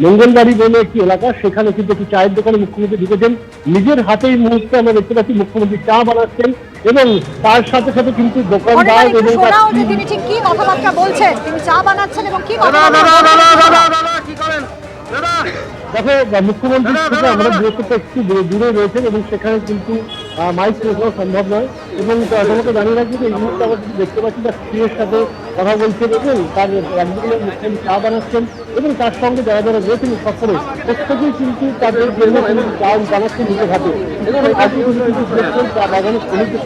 মঙ্গলবাড়ি বলে একটি এলাকা সেখানে কিন্তু একটি চায়ের দোকানে মুখ্যমন্ত্রী ঢুকেছেন। নিজের হাতেই মুহূর্তে আমরা দেখতে পাচ্ছি মুখ্যমন্ত্রী চা বানাচ্ছেন এবং তার সাথে সাথে কিন্তু দোকানদার এবং তার শোনাও যে তিনি ঠিক কি কথাবার্তা বলছেন। তিনি চা বানাচ্ছেন এবং কি কি করেন? দেখো মুখ্যমন্ত্রী থেকে আমরা। একটু দূরে- রয়েছেন এবং সেখানে কিন্তু মাইক পৌঁছানো সম্ভব নয়। এবং তোমাকে জানিয়ে রাখি যে এই মুহূর্তে আমরা দেখতে পাচ্ছি তার স্ত্রীর সাথে কথা বলছেন এবং তার একদিকে মুখ্যমন্ত্রী চা বানাচ্ছেন এবং তার সঙ্গে যারা যারা রয়েছেন সফরে প্রত্যেকেই কিন্তু তাদের জন্য চা বানাচ্ছেন নিজের হাতে। এবং আজকে কিন্তু দেখছেন চা বাগানের শ্রমিকদের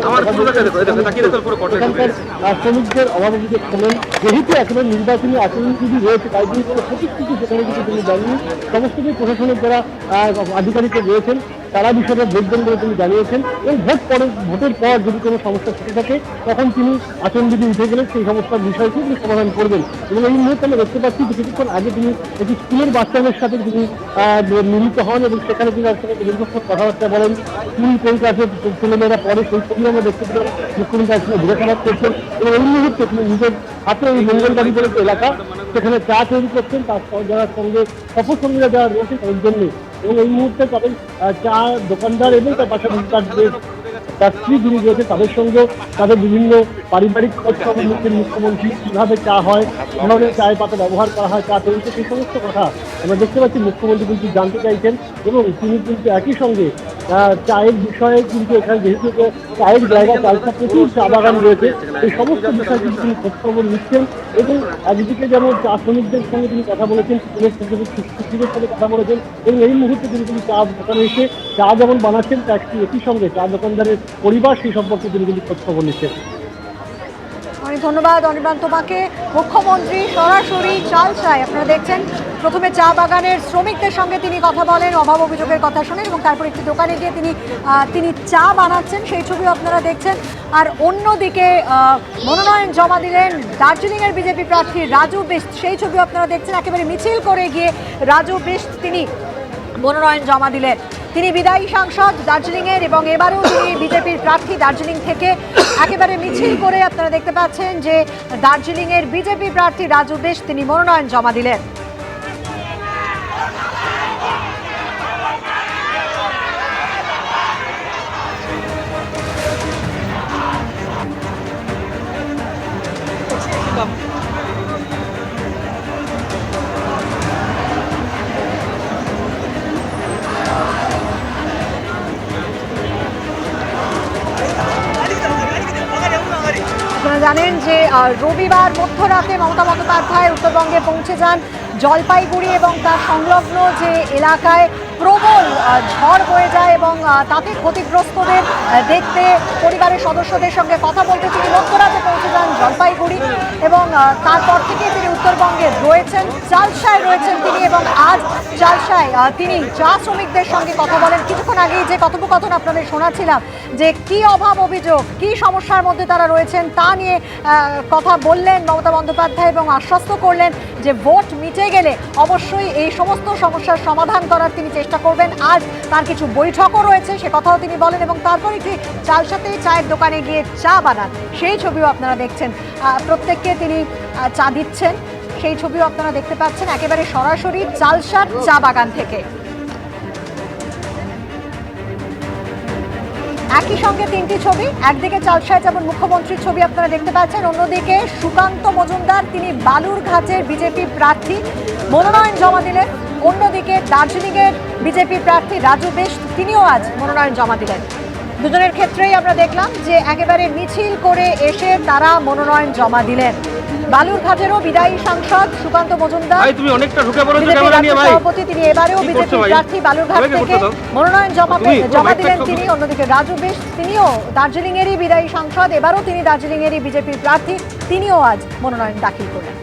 শ্রমিকদের অভাবে যদি শোনেন যেহেতু একেবারে নির্বাচনী আচরণ যদি রয়েছে তাই জন্য কোনো প্রতিশ্রুতি সেখানে কিন্তু তিনি দেননি। সমস্ত যে প্রশাসনের যারা আহ, আধিকারিক রয়েছেন তারা বিষয়টা দেখবেন বলে তিনি জানিয়েছেন। এবং ভোট পরে ভোটের পর যদি কোনো সমস্যা থেকে থাকে, তখন তিনি আচরণবিধি উঠে গেলে সেই সমস্যার বিষয়টি তিনি সমাধান করবেন। এবং এই মুহূর্তে আমরা দেখতে পাচ্ছি যে কিছুক্ষণ আগে তিনি একটি স্কুলের বাচ্চাদের সাথে তিনি মিলিত হন এবং সেখানে তিনি তার সঙ্গে দীর্ঘক্ষণ কথাবার্তা বলেন। স্কুল কোন ক্লাসে ছেলেমেয়েরা পড়ে, সেই ছবি আমরা দেখতে পেলাম। মুখ্যমন্ত্রী তার সঙ্গে জিজ্ঞাসাবাদ করছেন এবং এই মুহূর্তে তিনি নিজের হাতে এই মঙ্গলবাড়ি বলে এলাকা, সেখানে চা তৈরি করছেন। তার যারা সঙ্গে সফরসঙ্গীরা যারা রয়েছে তাদের জন্য এবং এই মুহূর্তে তাদের চা দোকানদার এবং তার পাশাপাশি তার যে তার স্ত্রী যিনি রয়েছে, তাদের সঙ্গে তাদের বিভিন্ন পারিবারিক নিচ্ছেন মুখ্যমন্ত্রী, কীভাবে চা হয় ধরনের চায়ের পাতা ব্যবহার করা হয়, চা তৈরি সেই সমস্ত কথা আমরা দেখতে পাচ্ছি। মুখ্যমন্ত্রী কিন্তু জানতে চাইছেন এবং তিনি কিন্তু একই সঙ্গে চায়ের বিষয়ে কিন্তু এখানে যেহেতু চায়ের জায়গা চালটা প্রচুর চা বাগান রয়েছে, এই সমস্ত বিষয়ে কিন্তু তিনি খোঁজখবর নিচ্ছেন এবং একদিকে যেমন চা শ্রমিকদের সঙ্গে তিনি কথা বলেছেন স্কুলের শিক্ষকদের সঙ্গে কথা বলেছেন এবং এই মুহূর্তে তিনি তিনি চা দোকানে এসে চা যেমন বানাচ্ছেন, তার একই সঙ্গে চা দোকানদারের পরিবার সেই সম্পর্কে তিনি কিন্তু খোঁজখবর নিচ্ছেন। অনেক ধন্যবাদ, অনির্বাণ তোমাকে। মুখ্যমন্ত্রী সরাসরি চাল চায় আপনারা দেখছেন, প্রথমে চা বাগানের শ্রমিকদের সঙ্গে তিনি কথা বলেন, অভাব অভিযোগের কথা শোনেন এবং তারপর একটি দোকানে গিয়ে তিনি তিনি চা বানাচ্ছেন, সেই ছবিও আপনারা দেখছেন। আর অন্যদিকে মনোনয়ন জমা দিলেন দার্জিলিংয়ের বিজেপি প্রার্থী রাজু বিষ্ট সেই ছবিও আপনারা দেখছেন। একেবারে মিছিল করে গিয়ে রাজু বিষ্ট তিনি মনোনয়ন জমা দিলেন। তিনি বিদায়ী সাংসদ দার্জিলিংয়ের এবং এবারেও তিনি বিজেপির প্রার্থী দার্জিলিং থেকে একেবারে মিছিল করে আপনারা দেখতে পাচ্ছেন যে দার্জিলিংয়ের বিজেপি প্রার্থী রাজু বেশ তিনি মনোনয়ন জমা দিলেন। আপনারা জানেন যে রবিবার মধ্যরাতে মমতা বন্দ্যোপাধ্যায় উত্তরবঙ্গে পৌঁছে যান। জলপাইগুড়ি এবং তার সংলগ্ন যে এলাকায় প্রবল ঝড় বয়ে যায় এবং তাতে ক্ষতিগ্রস্তদের দেখতে পরিবারের সদস্যদের সঙ্গে কথা বলতে তিনি মধ্যরাতে পৌঁছে যান জলপাইগুড়ি এবং তারপর থেকে তিনি উত্তরবঙ্গে রয়েছেন, চালসায় রয়েছেন তিনি এবং আজ চালসায় তিনি চা শ্রমিকদের সঙ্গে কথা বলেন। কিছুক্ষণ আগেই যে কথোপকথন আপনাদের শোনাচ্ছিলাম যে কি অভাব অভিযোগ, কি সমস্যার মধ্যে তারা রয়েছেন তা নিয়ে কথা বললেন মমতা বন্দ্যোপাধ্যায় এবং আশ্বস্ত করলেন যে ভোট মিটে গেলে অবশ্যই এই সমস্ত সমস্যার সমাধান করার তিনি চেষ্টা করবেন। আজ তার কিছু বৈঠকও রয়েছে, সে কথাও তিনি বলেন এবং তারপর একটি চাল সাথে চায়ের দোকানে গিয়ে চা বানান। সেই ছবিও আপনারা দেখছেন। প্রত্যেককে তিনি চা দিচ্ছেন। সেই ছবিও আপনারা দেখতে পাচ্ছেন। একেবারে সরাসরি চালসার চা বাগান থেকে। একই সঙ্গে তিনটি ছবি। একদিকে চালসায় যেমন মুখ্যমন্ত্রীর ছবি আপনারা দেখতে পাচ্ছেন, অন্যদিকে সুকান্ত মজুমদার, তিনি বালুরঘাটের বিজেপি প্রার্থী মনোনয়ন জমা দিলেন। অন্যদিকে দার্জিলিংয়ের বিজেপি প্রার্থী রাজু বেশ, তিনিও আজ মনোনয়ন জমা দিলেন। দুজনের ক্ষেত্রেই আমরা দেখলাম যে একেবারে মিছিল করে এসে তারা মনোনয়ন জমা দিলেন। বালুরঘাটেরও বিদায়ী সাংসদ সুকান্ত মজুমদার। তুমি অনেকটা ঢুকে পড়েছো ক্যামেরা নিয়ে ভাই। সভাপতি তিনি এবারেও বিজেপি প্রার্থী বালুরঘাট থেকে। মনোনয়ন জমা জমা দিলেন তিনি অন্যদিকে রাজু বেশ। তিনিও দার্জিলিং এরই বিদায়ী সাংসদ এবারও তিনি দার্জিলিং এরই বিজেপির প্রার্থী তিনিও আজ মনোনয়ন দাখিল করলেন।